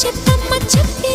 చెత్తమ్మ చెప్పే